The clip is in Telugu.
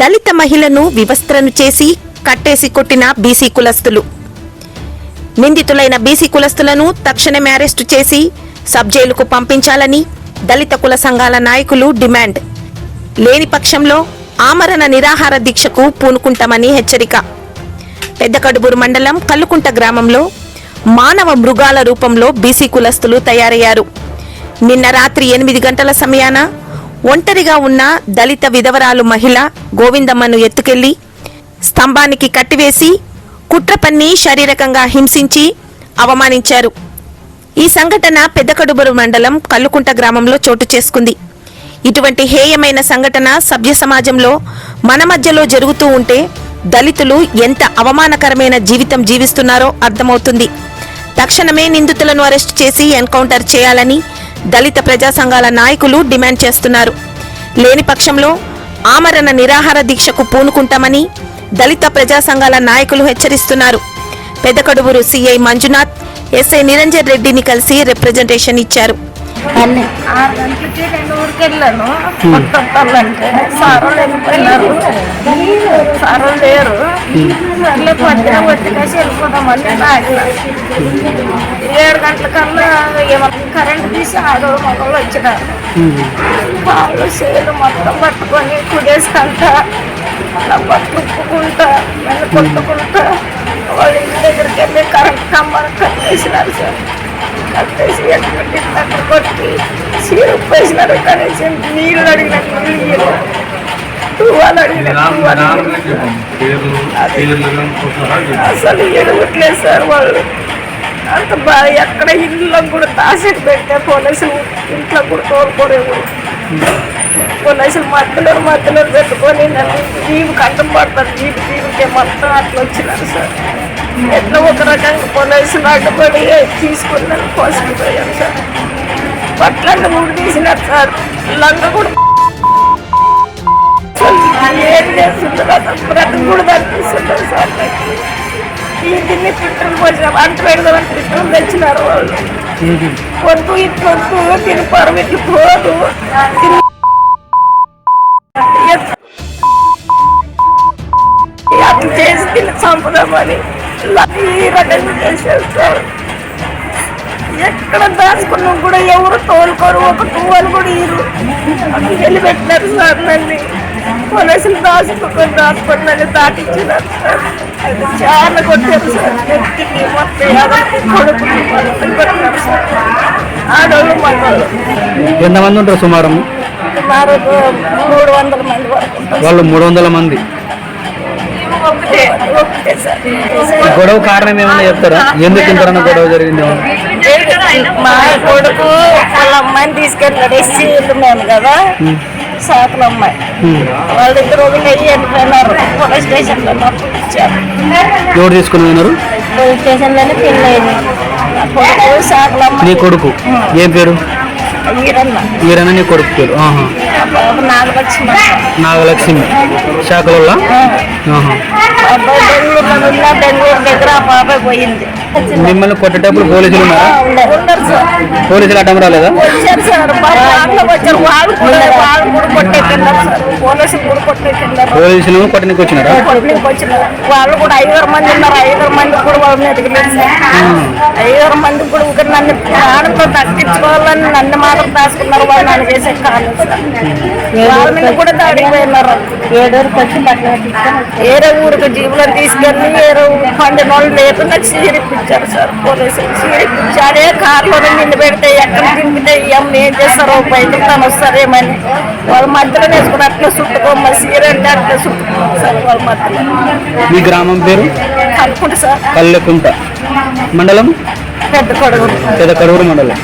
దళిత మహిళను వివస్త్రను చేసి కట్టేసి కొట్టిన బీసీ కులస్తులు. నిందితులైన బీసీ కులస్తులను తక్షణమే అరెస్టు చేసి సబ్ జైలుకు పంపించాలని దళిత కుల సంఘాల నాయకులు డిమాండ్. లేని పక్షంలో ఆమరణ నిరాహార దీక్షకు పూనుకుంటామని హెచ్చరిక. పెద్దకడుబూరు మండలం కల్లుకుంట గ్రామంలో మానవ మృగాల రూపంలో బీసీ కులస్తులు తయారయ్యారు. నిన్న రాత్రి ఎనిమిది గంటల సమయాన ఒంటరిగా ఉన్న దళిత విధవరాలు మహిళ గోవిందమ్మను ఎత్తుకెళ్ళి స్తంభానికి కట్టివేసి కుట్రపన్ని శారీరకంగా హింసించి అవమానించారు. ఈ సంఘటన పెద్దకడుబరు మండలం కల్లుకుంట గ్రామంలో చోటు చేసుకుంది. ఇటువంటి హేయమైన సంఘటన సభ్య సమాజంలో మన మధ్యలో జరుగుతూ ఉంటే దళితులు ఎంత అవమానకరమైన జీవితం జీవిస్తున్నారో అర్థమవుతుంది. తక్షణమే నిందితులను అరెస్టు చేసి ఎన్కౌంటర్ చేయాలని దళిత ప్రజా సంఘాల నాయకులు డిమాండ్ చేస్తున్నారు. లేని పక్షంలో ఆమరణ నిరాహార దీక్షకు పూనుకుంటామని దళిత ప్రజా సంఘాల నాయకులు హెచ్చరిస్తున్నారు. పెదకడువురు సిఐ మంజునాథ్ ఎస్ఐ నిరంజన్ రెడ్డిని కలిసి రిప్రజెంటేషన్ ఇచ్చారు. అన్నీ. ఆరు గంటలకి రెండు ఊరికి వెళ్ళాను కొట్టాలంటే సారు వెళ్ళిపోయినారు. సారు లేరు. సర్లే పట్టిన పట్టుకేసి వెళ్ళిపోదామని ఆగిన. ఏడు గంటలకల్లా ఏమన్నా కరెంట్ తీసి ఆడో మొక్కలు వచ్చినారు. వాళ్ళు చేలు మొత్తం పట్టుకొని కుడేసుకుంటా పట్టుకుంటా నన్ను కొట్టుకుంటా వాళ్ళ ఇంటి దగ్గరికి వెళ్ళి కరెంట్ కమ్మని కట్టేసినారు సార్. కట్టేసి ఎటువంటి కొట్టి చీర ఉప్పేసినారు కనీసం నీళ్ళు అడిగిన నీళ్ళు ఇయ్యరు. అసలు ఎడగట్లేదు సార్ వాళ్ళు అంత బాగా ఎక్కడ ఇంట్లో కూడా దాసెట్ పెట్టే పోలీసులు ఇంట్లో కూడా తోలుకోలేవు పోలీసులు మధ్యలో మధ్యలో పెట్టుకొని నన్ను జీవి కట్టం పడతారు జీవి జీవికే మొత్తం అట్లా వచ్చినారు సార్. ఎట్లా ఒక రకంగా పోలీసులు అడ్డుపడి తీసుకుని నన్ను పోసుకుపోయాను సార్. పట్లన్న కూడా తీసినారు సార్. లంగ కూడా అసలు ఏం చేస్తుంటారు అసలు బ్రతకూడదు అనిపిస్తుంటారు సార్ నాకు. ఈ దీన్ని పెట్రోల్ పోసిన వంట పెడదామని పెట్రోల్ తెచ్చినారు వాళ్ళు. వద్దు ఇట్లా వద్దు తిని పరువు ఇట్లా పోదు. చంపుదామని ఎక్కడ దాచుకున్నా కూడా ఎవరు తోలుకోరు ఒక తువ్వాలు కూడా ఇరు వెళ్ళి పెట్టినారు సార్ నన్ను. పోలీసులు దాచుకొని దాచుకొని నన్ను దాటించినారు సార్. అది చాలా కొట్టారు సార్. మొత్తం కొట్టారు సార్. ఆడవాళ్ళు మగవాళ్ళు ఎంతమంది ఉంటారు సుమారు? సుమారు మూడు వందల మంది వరకు వాళ్ళు మూడు వందల మంది. ఒకటే ఒకటే సార్. ఈ గొడవ కారణం ఏమన్నా చెప్తారా? ఎందుకు ఇంతరన్న గొడవ జరిగింది మా కొడుకు వాళ్ళ అమ్మాయిని తీసుకెళ్ళాడు ఎస్సీ మేము కదా. సాకుల అమ్మాయి. వాళ్ళిద్దరు వెయ్యి వెళ్ళిపోయినారు. పోలీస్ స్టేషన్లో అప్పుడు ఇచ్చారు. ఎవరు తీసుకుని పోయినారు? పోలీస్ స్టేషన్లోనే పెళ్ళయింది. నా కొడుకు సాకుల నీ అమ్మాయి కొడుకు ఏం పేరు? ఈరన్న. నీ కొడుకు పేరు? నాగలక్ష్మి. శాఖల బెంగళూరు దగ్గర ఆ బాబాయ్ పోయింది. మిమ్మల్ని కొట్టేటప్పుడు పోలీసులు ఉన్నారా? పోలీసులు అడ్డం రాలేదా? పోలీసులు కొట్టడానికి వచ్చినారా? వాళ్ళు కూడా ఐదారు మంది ఉన్నారు. ఐదారు మంది కూడా వాళ్ళని ఎదగలేదు ఐదారు మంది కూడా ఇంకా నన్ను ప్రాణంతో తగ్గించుకోవాలని నన్ను మాత్రం దాచుకున్నారు. వాళ్ళు నన్ను చేసే మీద కూడా దాడికి పోయినారు ఏడూరుకి వచ్చి ఏరే ఊరికి జీవులో తీసుకెళ్ళి ఏరే పండిన వాళ్ళు లేదు నాకు సీరిప్పించారు సార్. సీరిప్పించి అదే కారులోనే నిండి పెడితే ఎక్కడ దింపితే అమ్మ ఏం చేస్తారో బయటకు తను వస్తారేమని వాళ్ళ మధ్యలో వేసుకుని అట్లా చుట్టుకోమ్మ సీర అంటే అట్లా చుట్టుకోమ్మ సార్ వాళ్ళ మధ్యలో. మీ గ్రామం పేరు? కలుపుకుంటా సార్. కల్లెకుంట. మండలం? పెద్ద కొడుకు పెద్ద కరువురు మండలం.